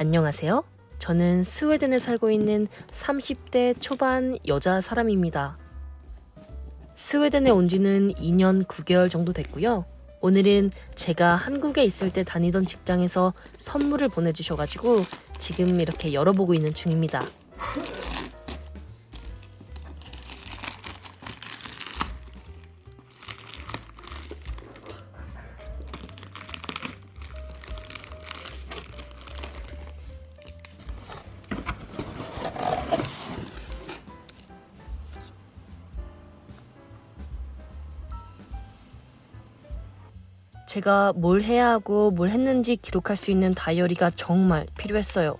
안녕하세요. 저는 스웨덴에 살고 있는 30대 초반 여자 사람입니다. 스웨덴에 온 지는 2년 9개월 정도 됐고요. 오늘은 제가 한국에 있을 때 다니던 직장에서 선물을 보내주셔가지고 지금 이렇게 열어보고 있는 중입니다. 제가 뭘 해야 하고 뭘 했는지 기록할 수 있는 다이어리가 정말 필요했어요.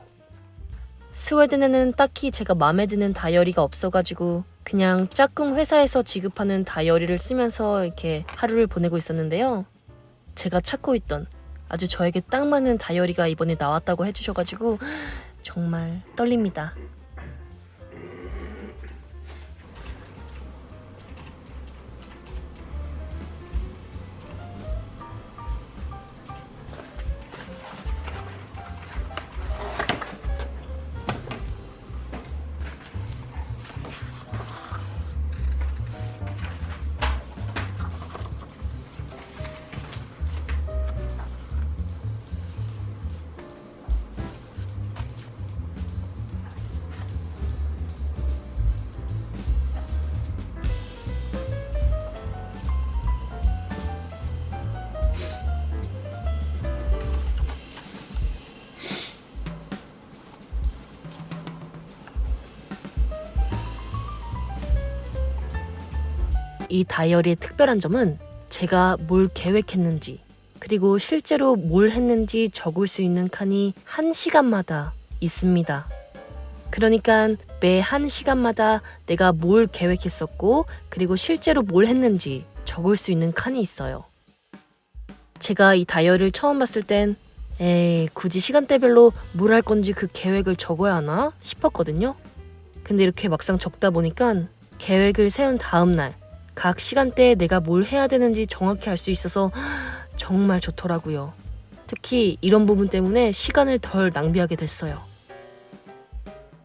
스웨덴에는 딱히 제가 마음에 드는 다이어리가 없어가지고 그냥 짝꿍 회사에서 지급하는 다이어리를 쓰면서 이렇게 하루를 보내고 있었는데요. 제가 찾고 있던 아주 저에게 딱 맞는 다이어리가 이번에 나왔다고 해주셔가지고 정말 떨립니다. 이 다이어리의 특별한 점은 제가 뭘 계획했는지 그리고 실제로 뭘 했는지 적을 수 있는 칸이 한 시간마다 있습니다. 그러니까 매 한 시간마다 내가 뭘 계획했었고 그리고 실제로 뭘 했는지 적을 수 있는 칸이 있어요. 제가 이 다이어리를 처음 봤을 땐 에이 굳이 시간대별로 뭘 할 건지 그 계획을 적어야 하나 싶었거든요. 근데 이렇게 막상 적다 보니까 계획을 세운 다음 날 각 시간대에 내가 뭘 해야 되는지 정확히 알 수 있어서 정말 좋더라고요. 특히 이런 부분 때문에 시간을 덜 낭비하게 됐어요.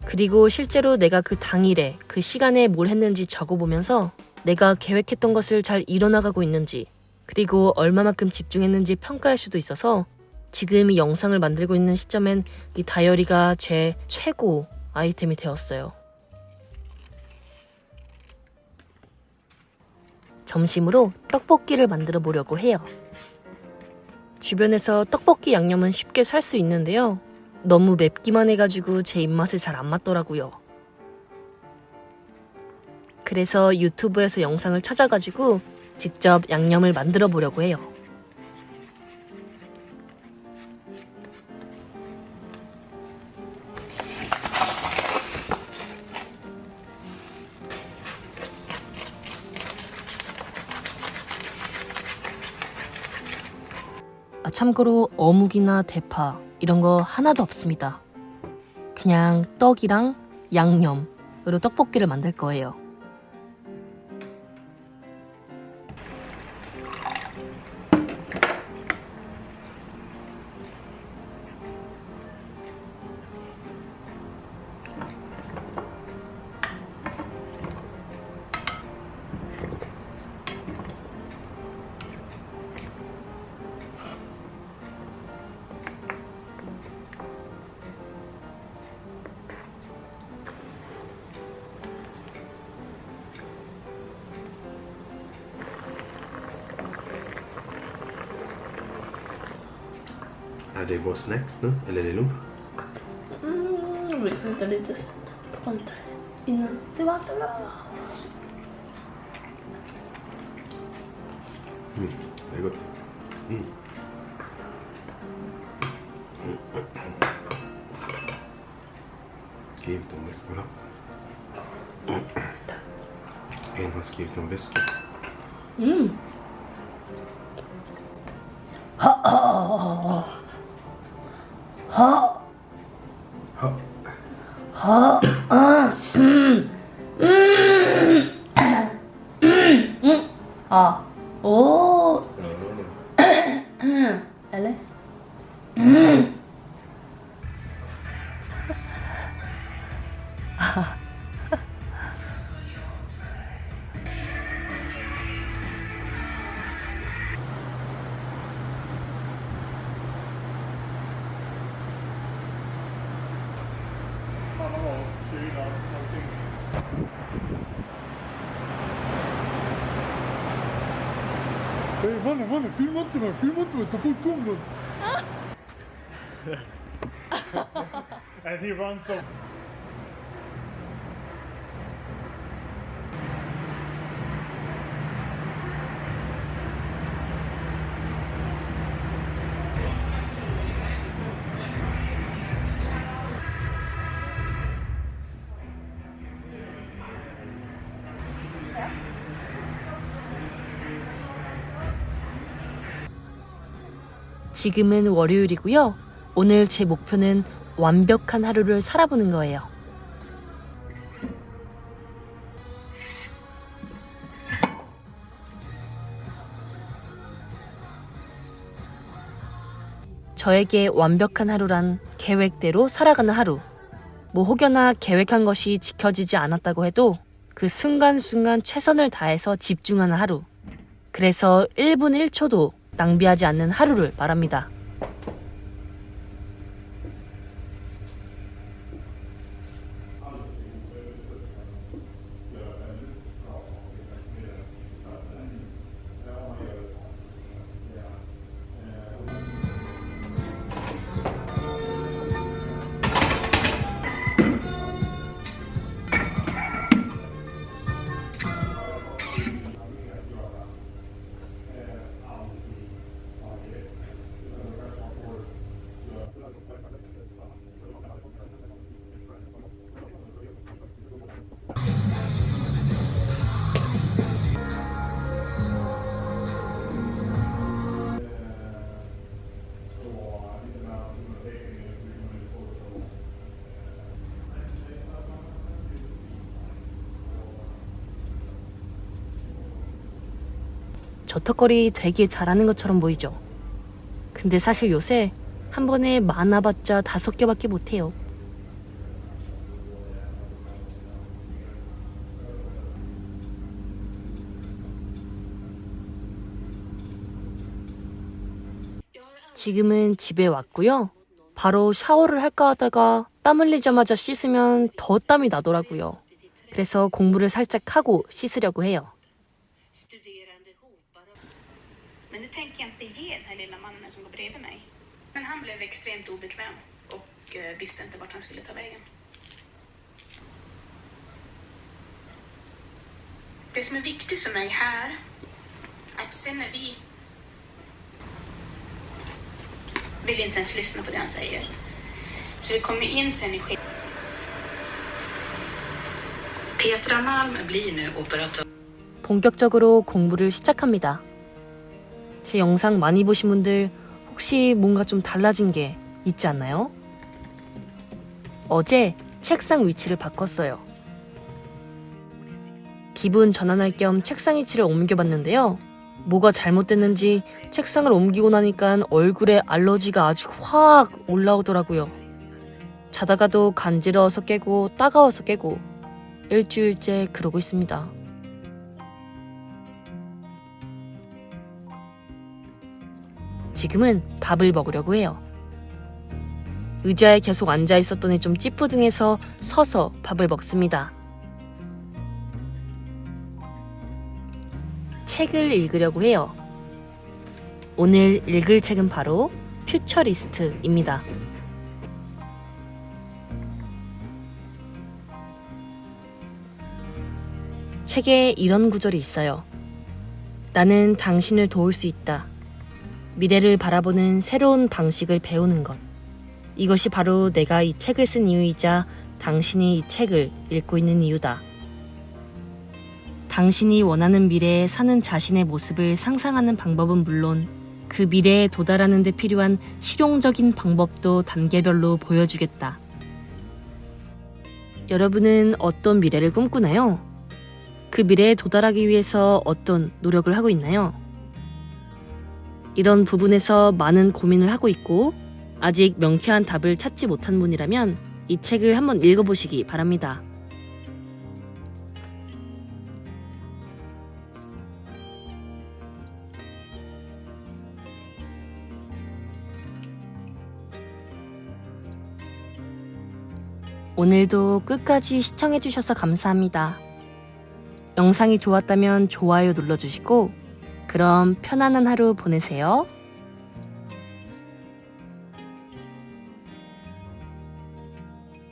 그리고 실제로 내가 그 당일에 그 시간에 뭘 했는지 적어보면서 내가 계획했던 것을 잘 이뤄나가고 있는지 그리고 얼마만큼 집중했는지 평가할 수도 있어서 지금 이 영상을 만들고 있는 시점엔 이 다이어리가 제 최고 아이템이 되었어요. 점심으로 떡볶이를 만들어 보려고 해요. 주변에서 떡볶이 양념은 쉽게 살 수 있는데요. 너무 맵기만 해가지고 제 입맛에 잘 안 맞더라고요. 그래서 유튜브에서 영상을 찾아가지고 직접 양념을 만들어 보려고 해요. 참고로 어묵이나 대파 이런 거 하나도 없습니다. 그냥 떡이랑 양념으로 떡볶이를 만들 거예요. they bought snacks, no? A little mm, we can delete this point in the water. Hm, very good. Hm. Skrivit en whiskylapp. En har skrivit en whisky. Mm. Oh, oh, oh, oh. Ha. ha, ah, mm, mm, mm, mm. Ah, oh, Ja. eller? Mm. Eh, vale, vale, filmátela, filmátela, te puedes comer. And he runs away. 지금은 월요일이고요. 오늘 제 목표는 완벽한 하루를 살아보는 거예요. 저에게 완벽한 하루란 계획대로 살아가는 하루. 뭐 혹여나 계획한 것이 지켜지지 않았다고 해도 그 순간순간 최선을 다해서 집중하는 하루. 그래서 1분 1초도 낭비하지 않는 하루를 말합니다. 저 턱걸이 되게 잘하는 것처럼 보이죠? 근데 사실 요새 한 번에 많아봤자 다섯 개밖에 못해요. 지금은 집에 왔고요. 바로 샤워를 할까 하다가 땀 흘리자마자 씻으면 더 땀이 나더라고요. 그래서 공부를 살짝 하고 씻으려고 해요. Men det tänker jag inte ge den här lilla mannen som går bredvid mig. Men han blev extremt obekväm och eh, visste inte vart han skulle ta vägen. Det som är viktigt för mig här, att sen när vi vill inte ens lyssna på det han säger. Så vi kommer in sen i ske- Petra Malm blir nu operatör 본격적으로 공부를 시작합니다. 제 영상 많이 보신 분들 혹시 뭔가 좀 달라진 게 있지 않나요? 어제 책상 위치를 바꿨어요. 기분 전환할 겸 책상 위치를 옮겨봤는데요. 뭐가 잘못됐는지 책상을 옮기고 나니까 얼굴에 알러지가 아주 확 올라오더라고요. 자다가도 간지러워서 깨고 따가워서 깨고 일주일째 그러고 있습니다. 지금은 밥을 먹으려고 해요. 의자에 계속 앉아 있었더니 좀 찌뿌둥해서 서서 밥을 먹습니다. 책을 읽으려고 해요. 오늘 읽을 책은 바로 퓨처리스트입니다. 책에 이런 구절이 있어요. 나는 당신을 도울 수 있다. 미래를 바라보는 새로운 방식을 배우는 것. 이것이 바로 내가 이 책을 쓴 이유이자 당신이 이 책을 읽고 있는 이유다. 당신이 원하는 미래에 사는 자신의 모습을 상상하는 방법은 물론 그 미래에 도달하는 데 필요한 실용적인 방법도 단계별로 보여주겠다. 여러분은 어떤 미래를 꿈꾸나요? 그 미래에 도달하기 위해서 어떤 노력을 하고 있나요? 이런 부분에서 많은 고민을 하고 있고 아직 명쾌한 답을 찾지 못한 분이라면 이 책을 한번 읽어보시기 바랍니다. 오늘도 끝까지 시청해주셔서 감사합니다. 영상이 좋았다면 좋아요 눌러주시고 그럼 편안한 하루 보내세요.